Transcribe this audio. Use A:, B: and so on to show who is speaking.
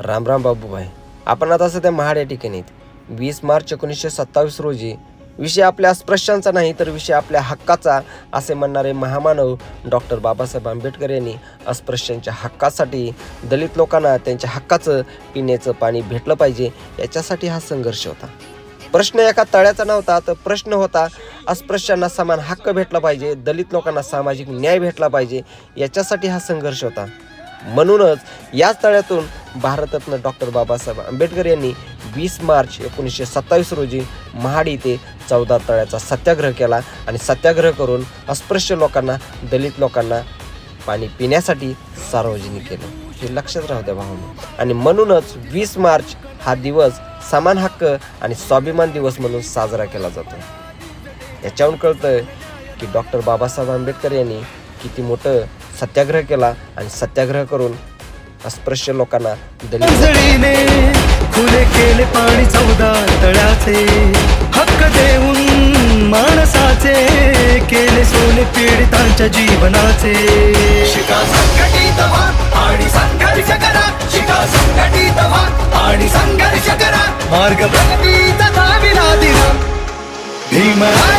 A: रामराम बाबूभाई. आपण आता सध्या महाड या ठिकाणी आहेत. वीस मार्च एकोणीसशे सत्तावीस रोजी विषय आपल्या अस्पृश्यांचा नाही तर विषय आपल्या हक्काचा असे म्हणणारे महामानव डॉक्टर बाबासाहेब आंबेडकर यांनी अस्पृश्यांच्या हक्कासाठी दलित लोकांना त्यांच्या हक्काचं पिण्याचं पाणी भेटलं पाहिजे याच्यासाठी हा संघर्ष होता. प्रश्न एका तळ्याचा नव्हता तर प्रश्न होता अस्पृश्यांना समान हक्क भेटला पाहिजे दलित लोकांना सामाजिक न्याय भेटला पाहिजे याच्यासाठी हा संघर्ष होता. म्हणूनच याच तळ्यातून भारतरत्न डॉक्टर बाबासाहेब आंबेडकर यांनी वीस मार्च एकोणीसशे सत्तावीस रोजी महाड येथे चौदा तळ्याचा सत्याग्रह केला आणि सत्याग्रह करून अस्पृश्य लोकांना दलित लोकांना पाणी पिण्यासाठी सार्वजनिक केलं. हे लक्षात राहू द्या भाऊ आणि म्हणूनच वीस मार्च हा दिवस समान हक्क आणि स्वाभिमान दिवस म्हणून साजरा केला जातो. याच्यावरून कळतं की डॉक्टर बाबासाहेब आंबेडकर यांनी किती मोठं सत्याग्रह केला आणि सत्याग्रह करून अस्पृश्य लोकांना
B: खुले केले पाणी चौदा तळ्याचे. हक्क देऊन माणसाचे केले सोने पीडितांच्या जीवनाचे.
C: शिका संघटित व्हा आणि संघर्ष करा. शिका संघटित व्हा आणि संघर्ष करा.
B: मार्ग
C: प्रगतीचा दाविला दिला.
B: भीमराय